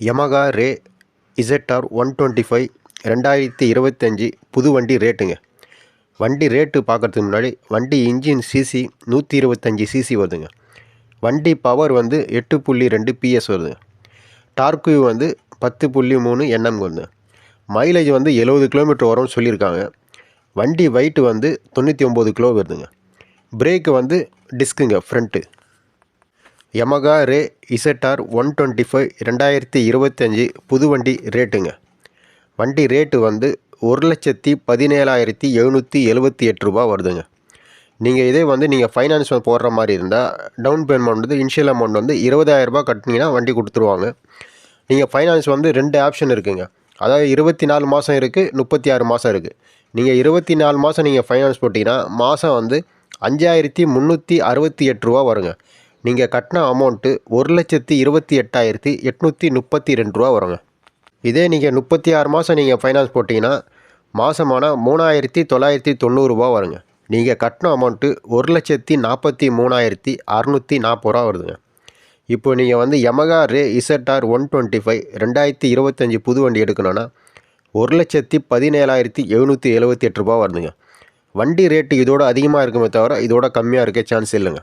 Yamaha Ray Z R one twenty five ரெண்டாயிரத்தி இருபத்தஞ்சி புது வண்டி ரேட்டுங்க வண்டி ரேட்டு பார்க்கறதுக்கு முன்னாடி வண்டி இன்ஜின் சிசி நூற்றி இருபத்தஞ்சி சிசி வருதுங்க. வண்டி பவர் வந்து எட்டு புள்ளி ரெண்டு பிஎஸ் வருதுங்க. டார்க்கு வந்து பத்து புள்ளி மூணு என்எம் வருது மைலேஜ் வந்து எழுபது கிலோமீட்டர் வரும்னு சொல்லியிருக்காங்க. வண்டி வெயிட் வந்து தொண்ணூற்றி ஒம்பது கிலோ வருதுங்க. பிரேக்கு வந்து டிஸ்க்குங்க front Yamaha Ray Z R one twenty five ரெண்டாயிரத்தி இருபத்தஞ்சி புது வண்டி ரேட்டுங்க வண்டி ரேட்டு வந்து ஒரு லட்சத்தி பதினேழாயிரத்தி எழுநூற்றி எழுபத்தி எட்டு ரூபா வருதுங்க. நீங்கள் இதே வந்து நீங்கள் ஃபைனான்ஸ் போடுற மாதிரி இருந்தால் டவுன் பேமெண்ட் வந்து இன்ஷியல் அமௌண்ட் வந்து இருபதாயிரரூபா கட்டினீங்கன்னா வண்டி கொடுத்துருவாங்க. நீங்கள் ஃபைனான்ஸ் வந்து ரெண்டு ஆப்ஷன் இருக்குங்க. அதாவது இருபத்தி நாலு மாதம் இருக்குது முப்பத்தி ஆறு மாதம் இருக்குது நீங்கள் இருபத்தி நாலு மாதம் நீங்கள் ஃபைனான்ஸ் போட்டிங்கன்னா மாதம் வந்து அஞ்சாயிரத்தி முந்நூற்றி அறுபத்தி எட்டு ரூபா வருங்க. நீங்கள் கட்டின அமௌண்ட்டு ஒரு லட்சத்தி இருபத்தி எட்டாயிரத்தி எட்நூற்றி முப்பத்தி ரெண்டு ரூபா வருங்க. இதே நீங்கள் முப்பத்தி ஆறு மாதம் நீங்கள் ஃபைனான்ஸ் போட்டிங்கன்னா மாதமான மூணாயிரத்தி தொள்ளாயிரத்தி தொண்ணூறுரூவா வருங்க. நீங்கள் கட்டின அமௌண்ட்டு ஒரு லட்சத்தி நாற்பத்தி மூணாயிரத்தி அறநூற்றி நாற்பது ரூபா வருதுங்க. இப்போ நீங்கள் வந்து Yamaha Ray Z R one twenty five ரெண்டாயிரத்தி இருபத்தஞ்சி புது வண்டி எடுக்கணும்னா ஒரு லட்சத்தி பதினேழாயிரத்தி எழுநூற்றி எழுபத்தி எட்டு ரூபா வருதுங்க. வண்டி ரேட்டு இதோட அதிகமாக இருக்குமே தவிர இதோட கம்மியாக இருக்க சான்ஸ் இல்லைங்க.